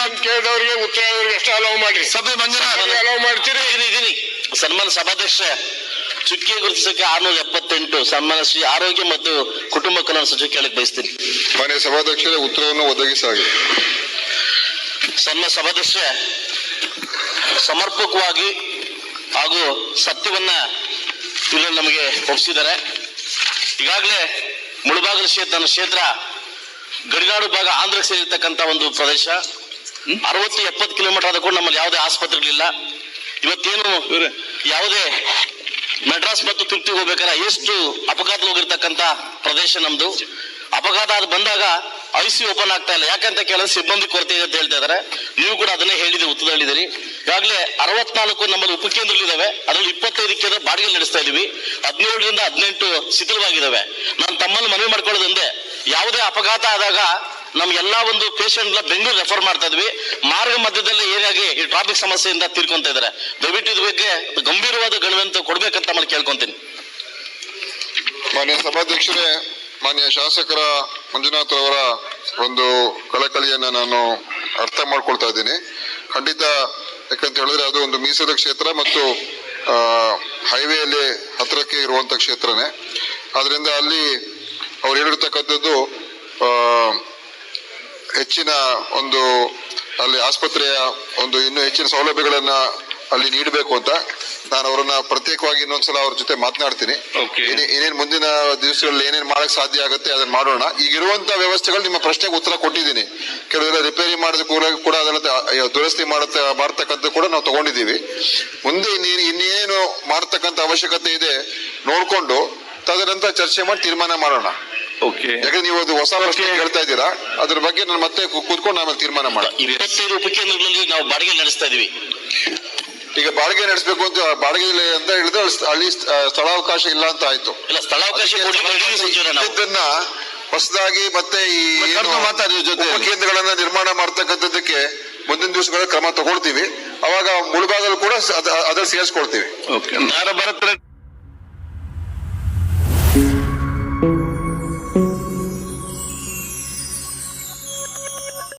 ಮಂಜುನಾಥ್ ಕೇಳಿದವರಿಗೆ ಉತ್ತರ ಹೇಳೋರಿಗೆ ಅಷ್ಟೇ ಅಲೋ ಮಾಡಿ ಸಭೆ ಅಲೋ ಮಾಡ್ತೀರಿ. ಇದೀನಿ ಇದೀನಿ ಸನ್ಮಾನ ಸಭಾಧ್ಯಕ್ಷ ಚುಕ್ಕಿ ಗುರುತಿಸಕ್ಕೆ ಆರ್ನೂರ ಎಪ್ಪತ್ತೆಂಟು. ಸನ್ಮಾನ ಶ್ರೀ ಆರೋಗ್ಯ ಮತ್ತು ಕುಟುಂಬ ಕಲ್ಯಾಣ ಸಚಿವ ಕೇಳಕ್ ಬಯಸ್ತೀನಿ. ಮಾನ್ಯ ಸಭಾಧ್ಯಕ್ಷರೇ ಉತ್ತರವನ್ನು ಒದಗಿಸಲಾಗಿದೆ ಸನ್ಮಾನ ಸಭಾಧ್ಯಕ್ಷ ಸಮರ್ಪಕವಾಗಿ ಹಾಗೂ ಸತ್ಯವನ್ನ ಇವರು ನಮಗೆ ಒಪ್ಪಿಸಿದ್ದಾರೆ. ಈಗಾಗಲೇ ಮುಳುಬಾಗಿಲು ಕ್ಷೇತ್ರ ಕ್ಷೇತ್ರ ಗಡಿನಾಡು ಭಾಗ ಆಂಧ್ರಕ್ಕೆ ಸೇರಿರ್ತಕ್ಕಂಥ ಒಂದು ಪ್ರದೇಶ. ಅರವತ್ತು ಎಪ್ಪತ್ತು ಕಿಲೋಮೀಟರ್ ಆದ ಕೂಡ ನಮ್ಮಲ್ಲಿ ಯಾವುದೇ ಆಸ್ಪತ್ರೆಗಳಿಲ್ಲ. ಇವತ್ತೇನು ಯಾವುದೇ ಮೆಡ್ರಾಸ್ ಮತ್ತು ತಿರುಪ್ತಿಗೆ ಹೋಗ್ಬೇಕಾದ್ರೆ ಎಷ್ಟು ಅಪಘಾತ ಹೋಗಿರ್ತಕ್ಕಂಥ ಪ್ರದೇಶ ನಮ್ದು. ಅಪಘಾತ ಅದು ಬಂದಾಗ ಐ ಸಿ ಓಪನ್ ಆಗ್ತಾ ಇಲ್ಲ. ಯಾಕಂತ ಕೇಳಿದ್ರೆ ಸಿಬ್ಬಂದಿ ಕೊರತೆ ಇದೆ ಅಂತ ಹೇಳ್ತಾ ಇದಾರೆ. ನೀವು ಕೂಡ ಅದನ್ನೇ ಹೇಳಿದ್ರಿ ಉತ್ತರ ಹೇಳಿದಿರಿ. ಈಗಾಗಲೇ ಅರವತ್ನಾಲ್ಕು ನಮ್ಮಲ್ಲಿ ಉಪಕೇಂದ್ರಗಳಿದಾವೆ. ಅದರಲ್ಲಿ ಇಪ್ಪತ್ತೈದು ಕೇಂದ್ರ ಬಾಡಿಗೆ ನಡೆಸ್ತಾ ಇದೀವಿ. ಹದಿನೇಳರಿಂದ ಹದಿನೆಂಟು ಶಿಥಿಲವಾಗಿದ್ದಾವೆ ನಾನು ತಮ್ಮಲ್ಲಿ ಮನವಿ ಮಾಡ್ಕೊಳ್ಳೋದಂದೆ ಯಾವುದೇ ಅಪಘಾತ ಆದಾಗ ನಮ್ ಎಲ್ಲ ಒಂದು ಪೇಷಂಟ್ ಬೆಂಗಳೂರು ರೆಫರ್ ಮಾಡ್ತಾ ಇದ್ವಿ. ಮಾರ್ಗ ಮಧ್ಯದಲ್ಲಿ ಏನಾಗಿ ಈ ಟ್ರಾಫಿಕ್ ಸಮಸ್ಯೆಯಿಂದ ತೀರ್ಕೊಂತ ಇದ್ದಾರೆ. ದಯವಿಟ್ಟು ಇದ್ರ ಬಗ್ಗೆ ಗಂಭೀರವಾದ ಗಣವಂತ ಕೊಡ್ಬೇಕಂತ ನಾನು ಕೇಳ್ಕೊಂತೀನಿ. ಮಾನ್ಯ ಸಭಾಧ್ಯಕ್ಷರೇ, ಮಾನ್ಯ ಶಾಸಕರ ಮಂಜುನಾಥ್ ಅವರ ಒಂದು ಕಳಕಳಿಯನ್ನ ನಾನು ಅರ್ಥ ಮಾಡ್ಕೊಳ್ತಾ ಇದ್ದೀನಿ. ಖಂಡಿತ ಯಾಕಂತ ಹೇಳಿದ್ರೆ ಅದು ಒಂದು ಮೀಸಲು ಕ್ಷೇತ್ರ ಮತ್ತು ಹೈವೇಯಲ್ಲಿ ಹತ್ತಿರಕ್ಕೆ ಇರುವಂತ ಕ್ಷೇತ್ರನೇ. ಅದರಿಂದ ಅಲ್ಲಿ ಅವ್ರು ಹೇಳಿರ್ತಕ್ಕಂಥದ್ದು ಹೆಚ್ಚಿನ ಒಂದು ಅಲ್ಲಿ ಆಸ್ಪತ್ರೆಯ ಒಂದು ಇನ್ನೂ ಹೆಚ್ಚಿನ ಸೌಲಭ್ಯಗಳನ್ನ ಅಲ್ಲಿ ನೀಡಬೇಕು ಅಂತ ನಾನು ಅವರನ್ನ ಪ್ರತ್ಯೇಕವಾಗಿ ಇನ್ನೊಂದ್ಸಲ ಅವ್ರ ಜೊತೆ ಮಾತನಾಡ್ತೀನಿ. ಏನೇನು ಏನೇ- ಏನೇನ್ ಮುಂದಿನ ದಿವಸಗಳಲ್ಲಿ ಏನೇನು ಮಾಡಕ್ ಸಾಧ್ಯ ಆಗುತ್ತೆ ಅದನ್ನ ಮಾಡೋಣ. ಈಗ ಇರುವಂತ ವ್ಯವಸ್ಥೆಗಳು ನಿಮ್ಮ ಪ್ರಶ್ನೆಗೆ ಉತ್ತರ ಕೊಟ್ಟಿದ್ದೀನಿ. ಕೆಲವೆಲ್ಲ ರಿಪೇರಿ ಮಾಡಿದ ಕೂಡ ಕೂಡ ಅದನ್ನ ದುರಸ್ತಿ ಮಾಡತ್ತ ಮಾಡ್ತಕ್ಕಂಥ ಕೂಡ ನಾವು ತಗೊಂಡಿದ್ದೀವಿ. ಮುಂದೆ ಇನ್ನೇನು ಇನ್ನೇನು ಮಾಡ್ತಕ್ಕಂಥ ಅವಶ್ಯಕತೆ ಇದೆ ನೋಡ್ಕೊಂಡು ತದನಂತರ ಚರ್ಚೆ ಮಾಡಿ ತೀರ್ಮಾನ ಮಾಡೋಣ. ಯಾಕಂದ್ರೆ ನೀವು ಅದು ಹೊಸ ಪ್ರಶ್ನೆ ಹೇಳ್ತಾ ಇದ್ದೀರಾ ಅದ್ರ ಬಗ್ಗೆ ನಾನು ಮತ್ತೆ ಕೂತ್ಕೊಂಡು ಆಮೇಲೆ ತೀರ್ಮಾನ ಮಾಡ ಇಪ್ಪತ್ತೈದು ಉಪಕೇಂದ್ರಗಳಲ್ಲಿ ನಾವು ಬಾಡಿಗೆ ನಡೆಸ್ತಾ ಇದೀವಿ ಈಗ ಬಾಡಿಗೆ ನಡೆಸಬೇಕು ಅಂತ ಬಾಡಿಗೆ ಅಂತ ಹೇಳಿದ್ರೆ ಅಲ್ಲಿ ಸ್ಥಳಾವಕಾಶ ಇಲ್ಲ ಅಂತ ಆಯ್ತು. ಇಲ್ಲ ಸ್ಥಳಾವಕಾಶ ಇದನ್ನ ಹೊಸದಾಗಿ ಮತ್ತೆ ಈ ಜೊತೆ. ಉಪಕೇಂದ್ರಗಳನ್ನ ನಿರ್ಮಾಣ ಮಾಡ್ತಕ್ಕಂಥದ್ದಕ್ಕೆ ಮುಂದಿನ ದಿವಸಗಳ ಕ್ರಮ ತಗೊಳ್ತೀವಿ. ಅವಾಗ ಮುಳುಭಾಗಲು ಕೂಡ ಅದ್ರ ಸೇರಿಸ್ಕೊಳ್ತೀವಿ. ನಾನು ಬರತ್ರ